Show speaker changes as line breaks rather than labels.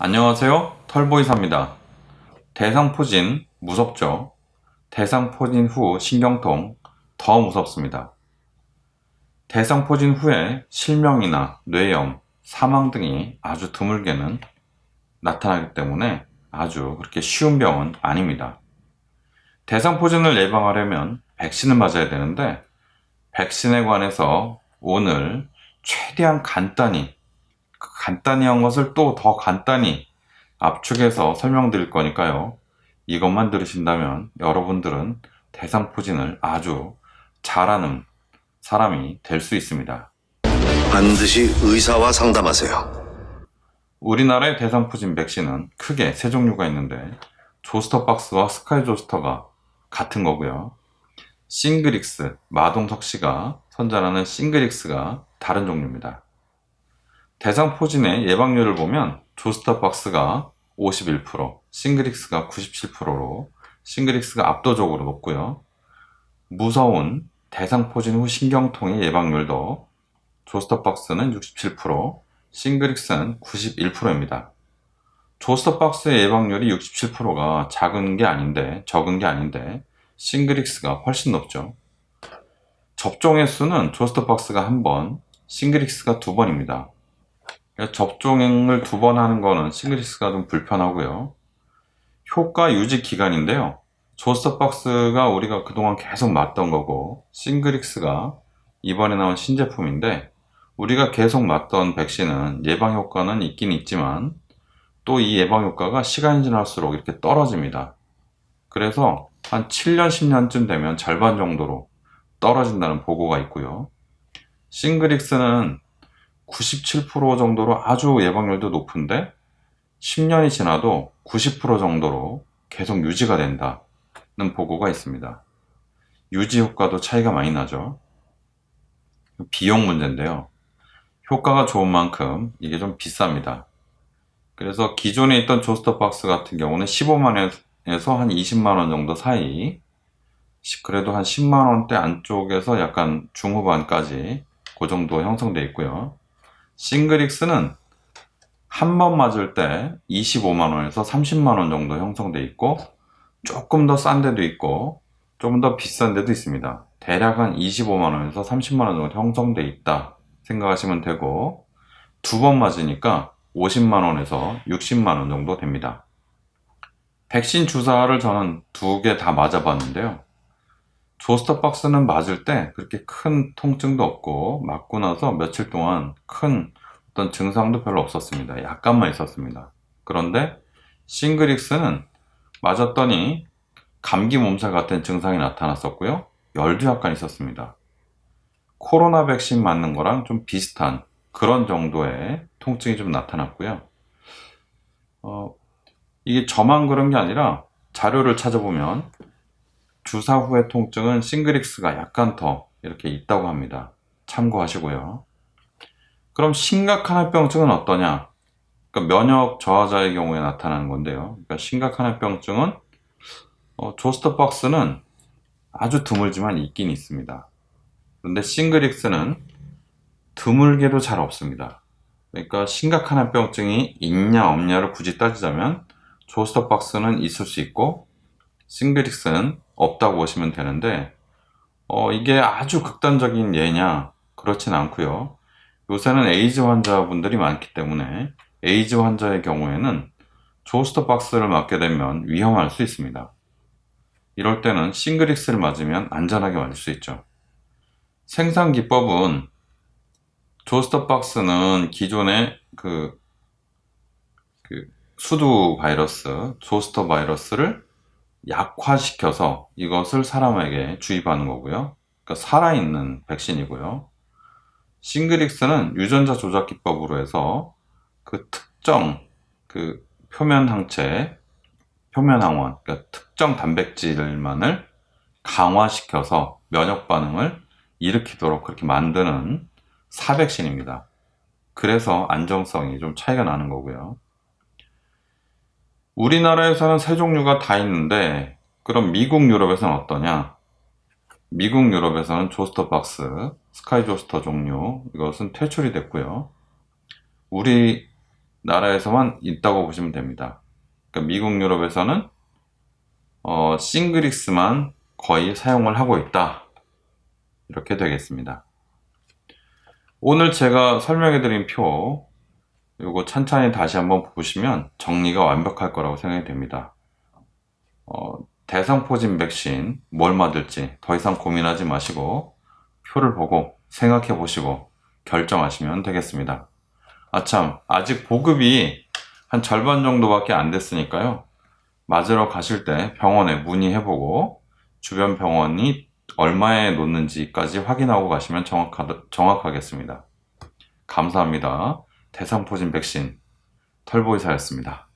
안녕하세요. 털보이사입니다. 대상포진 무섭죠? 대상포진 후 신경통 더 무섭습니다. 대상포진 후에 실명이나 뇌염, 사망 등이 아주 드물게는 나타나기 때문에 아주 그렇게 쉬운 병은 아닙니다. 대상포진을 예방하려면 백신을 맞아야 되는데 백신에 관해서 오늘 최대한 간단히 그 간단히 한 것을 또 더 간단히 압축해서 설명드릴 거니까요. 이것만 들으신다면 여러분들은 대상포진을 아주 잘하는 사람이 될 수 있습니다.
반드시 의사와 상담하세요.
우리나라의 대상포진 백신은 크게 세 종류가 있는데 조스터 박스와 스카이 조스터가 같은 거고요. 싱그릭스, 마동석 씨가 선전하는 싱그릭스가 다른 종류입니다. 대상 포진의 예방률을 보면 조스터박스가 51%, 싱그릭스가 97%로 싱그릭스가 압도적으로 높고요. 무서운 대상 포진 후 신경통의 예방률도 조스터박스는 67%, 싱그릭스는 91%입니다. 조스터박스의 예방률이 67%가 작은 게 아닌데, 적은 게 아닌데, 싱그릭스가 훨씬 높죠. 접종의 수는 조스터박스가 한 번, 싱그릭스가 두 번입니다. 접종을 두 번 하는 거는 싱글릭스가 좀 불편하고요. 효과 유지 기간인데요. 조스터박스가 우리가 그동안 계속 맞던 거고 싱글릭스가 이번에 나온 신제품인데 우리가 계속 맞던 백신은 예방 효과는 있긴 있지만 또 이 예방 효과가 시간이 지날수록 이렇게 떨어집니다. 그래서 한 7년, 10년쯤 되면 절반 정도로 떨어진다는 보고가 있고요. 싱글릭스는 97% 정도로 아주 예방률도 높은데 10년이 지나도 90% 정도로 계속 유지가 된다는 보고가 있습니다. 유지 효과도 차이가 많이 나죠. 비용 문제인데요. 효과가 좋은 만큼 이게 좀 비쌉니다. 그래서 기존에 있던 조스터 박스 같은 경우는 15만원에서 한 20만원 정도 사이 그래도 한 10만원대 안쪽에서 약간 중후반까지 그 정도 형성되어 있고요. 싱글릭스는 한 번 맞을 때 25만원에서 30만원 정도 형성돼 있고 조금 더 싼 데도 있고 조금 더 비싼 데도 있습니다. 대략 한 25만원에서 30만원 정도 형성돼 있다 생각하시면 되고 두 번 맞으니까 50만원에서 60만원 정도 됩니다. 백신 주사를 저는 두 개 다 맞아봤는데요. 조스터 박스는 맞을 때 그렇게 큰 통증도 없고 맞고 나서 며칠 동안 큰 어떤 증상도 별로 없었습니다. 약간만 있었습니다. 그런데 싱글릭스는 맞았더니 감기 몸살 같은 증상이 나타났었고요. 열도 약간 있었습니다. 코로나 백신 맞는 거랑 좀 비슷한 그런 정도의 통증이 좀 나타났고요. 어, 이게 저만 그런 게 아니라 자료를 찾아보면 주사 후의 통증은 싱글릭스가 약간 더 이렇게 있다고 합니다. 참고하시고요. 그럼 심각한 합병증은 어떠냐? 그러니까 면역 저하자의 경우에 나타나는 건데요. 그러니까 심각한 합병증은 어, 조스터박스는 아주 드물지만 있긴 있습니다. 그런데 싱글릭스는 드물게도 잘 없습니다. 그러니까 심각한 합병증이 있냐 없냐를 굳이 따지자면 조스터박스는 있을 수 있고 싱글릭스는 없다고 보시면 되는데 어, 이게 아주 극단적인 예냐 그렇진 않고요. 요새는 에이즈 환자분들이 많기 때문에 에이즈 환자의 경우에는 조스터 박스를 맞게 되면 위험할 수 있습니다. 이럴 때는 싱글릭스를 맞으면 안전하게 맞을 수 있죠. 생산 기법은 조스터 박스는 기존의 그, 그 수두 바이러스, 조스터 바이러스를 약화시켜서 이것을 사람에게 주입하는 거고요. 그러니까 살아있는 백신이고요. 싱글릭스는 유전자 조작 기법으로 해서 그 특정 그 표면 항체, 표면 항원, 그러니까 특정 단백질만을 강화시켜서 면역 반응을 일으키도록 그렇게 만드는 사백신입니다. 그래서 안정성이 좀 차이가 나는 거고요. 우리나라에서는 세 종류가 다 있는데 그럼 미국 유럽에서는 어떠냐? 미국 유럽에서는 조스터 박스, 스카이 조스터 종류 이것은 퇴출이 됐고요. 우리 나라에서만 있다고 보시면 됩니다. 그러니까 미국, 유럽에서는 어, 싱그릭스만 거의 사용을 하고 있다. 이렇게 되겠습니다. 오늘 제가 설명해 드린 표, 요거 천천히 다시 한번 보시면 정리가 완벽할 거라고 생각이 됩니다. 어, 대상포진 백신 뭘 맞을지 더 이상 고민하지 마시고 표를 보고 생각해 보시고 결정하시면 되겠습니다. 아참, 아직 보급이 한 절반 정도밖에 안 됐으니까요. 맞으러 가실 때 병원에 문의해보고 주변 병원이 얼마에 놓는지까지 확인하고 가시면 정확하, 정확하겠습니다. 감사합니다. 대상포진 백신 털보이사였습니다.